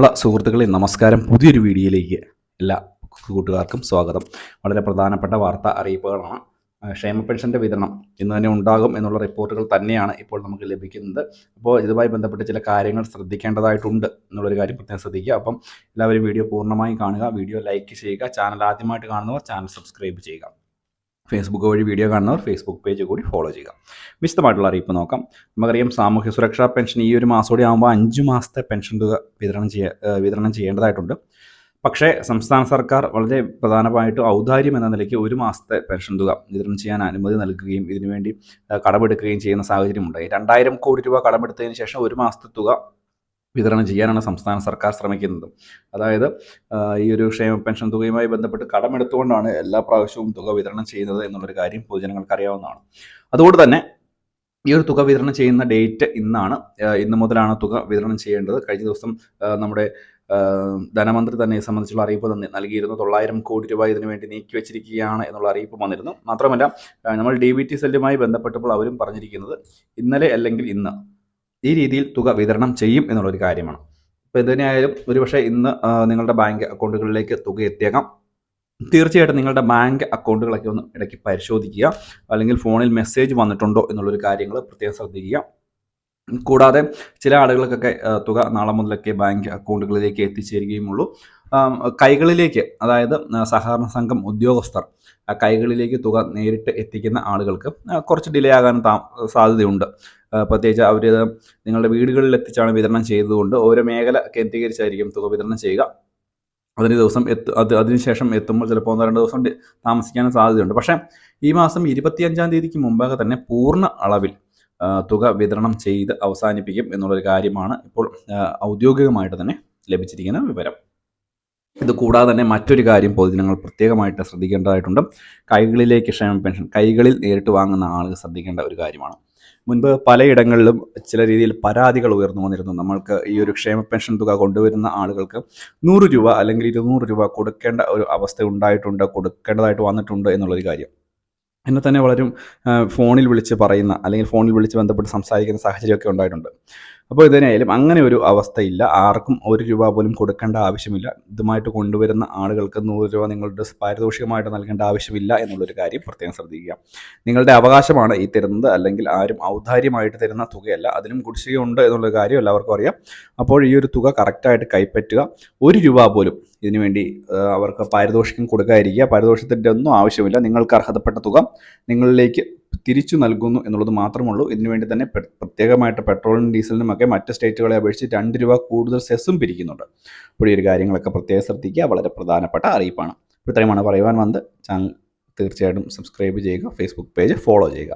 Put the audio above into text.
പ്രിയമുള്ള സുഹൃത്തുക്കളെ നമസ്കാരം. പുതിയൊരു വീഡിയോയിലേക്ക് എല്ലാ കൂട്ടുകാർക്കും സ്വാഗതം. വളരെ പ്രധാനപ്പെട്ട വാർത്ത അറിയിപ്പുകളാണ്. ക്ഷേമ പെൻഷന്റെ വിതരണം ഇന്ന് തന്നെ ഉണ്ടാകും എന്നുള്ള റിപ്പോർട്ടുകൾ തന്നെയാണ് ഇപ്പോൾ നമുക്ക് ലഭിക്കുന്നത്. അപ്പോൾ ഇതുമായി ബന്ധപ്പെട്ട് ചില കാര്യങ്ങൾ ശ്രദ്ധിക്കേണ്ടതായിട്ടുണ്ട് എന്നുള്ളൊരു കാര്യം പ്രത്യേകം ശ്രദ്ധിക്കുക. അപ്പം എല്ലാവരും വീഡിയോ പൂർണമായും കാണുക. വീഡിയോ ലൈക്ക് ചെയ്യുക. ചാനൽ ആദ്യമായിട്ട് കാണുന്നവർ ചാനൽ സബ്സ്ക്രൈബ് ചെയ്യുക. ഫേസ്ബുക്ക് വഴി വീഡിയോ കാണുന്നവർ ഫേസ്ബുക്ക് പേജ് കൂടി ഫോളോ ചെയ്യുക. വിശദമായിട്ടുള്ള അറിയിപ്പ് നോക്കാം. നമുക്കറിയാം സാമൂഹ്യ സുരക്ഷാ പെൻഷൻ ഈ ഒരു മാസത്തോടെ ആകുമ്പോൾ അഞ്ച് മാസത്തെ പെൻഷൻ തുക വിതരണം ചെയ്യ ഏഹ് വിതരണം ചെയ്യേണ്ടതായിട്ടുണ്ട്. പക്ഷേ സംസ്ഥാന സർക്കാർ വളരെ പ്രധാനമായിട്ടും ഔദാര്യം എന്ന നിലയ്ക്ക് ഒരു മാസത്തെ പെൻഷൻ തുക വിതരണം ചെയ്യാൻ അനുമതി നൽകുകയും ഇതിനുവേണ്ടി കടമെടുക്കുകയും ചെയ്യുന്ന സാഹചര്യമുണ്ടായി രണ്ടായിരം കോടി രൂപ കടമെടുത്തതിന് ശേഷം ഒരു മാസത്തെ തുക വിതരണം ചെയ്യാനാണ് സംസ്ഥാന സർക്കാർ ശ്രമിക്കുന്നത്. അതായത് ഈ ഒരു ക്ഷേമ പെൻഷൻ തുകയുമായി ബന്ധപ്പെട്ട് കടമെടുത്തുകൊണ്ടാണ് എല്ലാ പ്രാവശ്യവും തുക വിതരണം ചെയ്യുന്നത് എന്നുള്ളൊരു കാര്യം പൊതുജനങ്ങൾക്ക് അറിയാവുന്നതാണ് അതുകൊണ്ട് തന്നെ ഈ ഒരു തുക വിതരണം ചെയ്യുന്ന ഡേറ്റ് ഇന്നാണ്. ഇന്ന് മുതലാണ് തുക വിതരണം ചെയ്യേണ്ടത്. കഴിഞ്ഞ ദിവസം നമ്മുടെ ധനമന്ത്രി തന്നെ സംബന്ധിച്ചുള്ള അറിയിപ്പ് തന്നെ നൽകിയിരുന്നു. തൊള്ളായിരം കോടി രൂപ ഇതിനു വേണ്ടി നീക്കി വെച്ചിരിക്കുകയാണ് എന്നുള്ള അറിയിപ്പ് വന്നിരുന്നു. മാത്രമല്ല നമ്മൾ ഡി ബി ടി സെല്ലുമായി ബന്ധപ്പെട്ടപ്പോൾ അവരും പറഞ്ഞിരിക്കുന്നത് ഇന്നലെ അല്ലെങ്കിൽ ഇന്ന്. ഈ രീതിയിൽ തുക വിതരണം ചെയ്യും എന്നുള്ളൊരു കാര്യമാണ്. ഇപ്പോൾ എന്തിനായാലും ഒരുപക്ഷെ ഇന്ന് നിങ്ങളുടെ ബാങ്ക് അക്കൗണ്ടുകളിലേക്ക് തുക എത്തിയേക്കാം. തീർച്ചയായിട്ടും നിങ്ങളുടെ ബാങ്ക് അക്കൗണ്ടുകളൊക്കെ ഒന്ന് ഇടയ്ക്ക് പരിശോധിക്കുക. അല്ലെങ്കിൽ ഫോണിൽ മെസ്സേജ് വന്നിട്ടുണ്ടോ എന്നുള്ളൊരു കാര്യങ്ങൾ പ്രത്യേകം ശ്രദ്ധിക്കുക. കൂടാതെ ചില ആളുകൾക്കൊക്കെ തുക നാളെ മുതലൊക്കെ ബാങ്ക് അക്കൗണ്ടുകളിലേക്ക് എത്തിച്ചേരുകയുമുള്ളൂ. കൈകളിലേക്ക് അതായത് സഹകരണ സംഘം ഉദ്യോഗസ്ഥർ കൈകളിലേക്ക് തുക നേരിട്ട് എത്തിക്കുന്ന ആളുകൾക്ക് കുറച്ച് ഡിലേ ആകാൻ സാധ്യതയുണ്ട്. പ്രത്യേകിച്ച് അവർ നിങ്ങളുടെ വീടുകളിൽ എത്തിച്ചാണ് വിതരണം ചെയ്തതുകൊണ്ട് ഓരോ മേഖല കേന്ദ്രീകരിച്ചായിരിക്കും തുക വിതരണം ചെയ്യുക. അതിന് ദിവസം എത്തു അത് അതിനുശേഷം എത്തുമ്പോൾ ചിലപ്പോൾ ഒന്നോ രണ്ട് ദിവസം താമസിക്കാനും സാധ്യതയുണ്ട്. പക്ഷേ ഈ മാസം ഇരുപത്തിയഞ്ചാം തീയതിക്ക് മുമ്പാകെ തന്നെ പൂർണ അളവിൽ തുക വിതരണം ചെയ്ത് അവസാനിപ്പിക്കും എന്നുള്ളൊരു കാര്യമാണ് ഇപ്പോൾ ഔദ്യോഗികമായിട്ട് തന്നെ ലഭിച്ചിരിക്കുന്ന വിവരം. ഇത് കൂടാതെ തന്നെ മറ്റൊരു കാര്യം പൊതുജനങ്ങൾ പ്രത്യേകമായിട്ട് ശ്രദ്ധിക്കേണ്ടതായിട്ടുണ്ട്. കൈകളിലേക്ക് ക്ഷേമ പെൻഷൻ കൈകളിൽ നേരിട്ട് വാങ്ങുന്ന ആളുകൾ ശ്രദ്ധിക്കേണ്ട ഒരു കാര്യമാണ്. മുൻപ് പലയിടങ്ങളിലും ചില രീതിയിൽ പരാതികൾ ഉയർന്നു വന്നിരുന്നു. നമ്മൾക്ക് ഈ ഒരു ക്ഷേമ പെൻഷൻ തുക കൊണ്ടുവരുന്ന ആളുകൾക്ക് നൂറ് രൂപ അല്ലെങ്കിൽ ഇരുന്നൂറ് രൂപ കൊടുക്കേണ്ട ഒരു അവസ്ഥ ഉണ്ടായിട്ടുണ്ട് കൊടുക്കേണ്ടതായിട്ട് വന്നിട്ടുണ്ട് എന്നുള്ളൊരു കാര്യം. എന്നെ തന്നെ വളരും ഫോണിൽ വിളിച്ച് പറയുന്ന അല്ലെങ്കിൽ ഫോണിൽ വിളിച്ച് ബന്ധപ്പെട്ട് സംസാരിക്കുന്ന സാഹചര്യമൊക്കെ ഉണ്ടായിട്ടുണ്ട്. അപ്പോൾ ഇതിനായാലും അങ്ങനെ ഒരു അവസ്ഥയില്ല. ആർക്കും ഒരു രൂപ പോലും കൊടുക്കേണ്ട ആവശ്യമില്ല. ഇതുമായിട്ട് കൊണ്ടുവരുന്ന ആളുകൾക്ക് നൂറ് രൂപ നിങ്ങളുടെ പാരിതോഷികമായിട്ട് നൽകേണ്ട ആവശ്യമില്ല എന്നുള്ളൊരു കാര്യം പ്രത്യേകം ശ്രദ്ധിക്കുക. നിങ്ങളുടെ അവകാശമാണ് ഈ തരുന്നത് അല്ലെങ്കിൽ ആരും ഔദാര്യമായിട്ട് തരുന്ന തുകയല്ല. അതിനും കുടിശ്ശികയുണ്ട് എന്നുള്ള കാര്യം എല്ലാവർക്കും അറിയാം. അപ്പോൾ ഈ ഒരു തുക കറക്റ്റായിട്ട് കൈപ്പറ്റുക. ഒരു രൂപ പോലും ഇതിനുവേണ്ടി വേണ്ടി അവർക്ക് പാരിതോഷികം കൊടുക്കാതിരിക്കുക. പാരിതോഷികത്തിന്റെ ഒന്നും ആവശ്യമില്ല. നിങ്ങൾക്ക് അർഹതപ്പെട്ട തുക നിങ്ങളിലേക്ക് തിരിച്ചു നൽകുന്നു എന്നുള്ളത് മാത്രമുള്ളൂ. ഇതിനുവേണ്ടി തന്നെ പ്രത്യേകമായിട്ട് പെട്രോളിനും ഡീസലിനും ഒക്കെ മറ്റ് സ്റ്റേറ്റുകളെ അപേക്ഷിച്ച് രണ്ട് രൂപ കൂടുതൽ സെസ്സും പിരിക്കുന്നുണ്ട്. അപ്പോൾ ഈ ഒരു കാര്യങ്ങളൊക്കെ പ്രത്യേകം ശ്രദ്ധിക്കുക. വളരെ പ്രധാനപ്പെട്ട അറിയിപ്പാണ്. ഇത്രയുമാണ് പറയുവാൻ വന്നത്. ചാനൽ തീർച്ചയായിട്ടും സബ്സ്ക്രൈബ് ചെയ്യുക ഫേസ്ബുക്ക് പേജ് ഫോളോ ചെയ്യുക.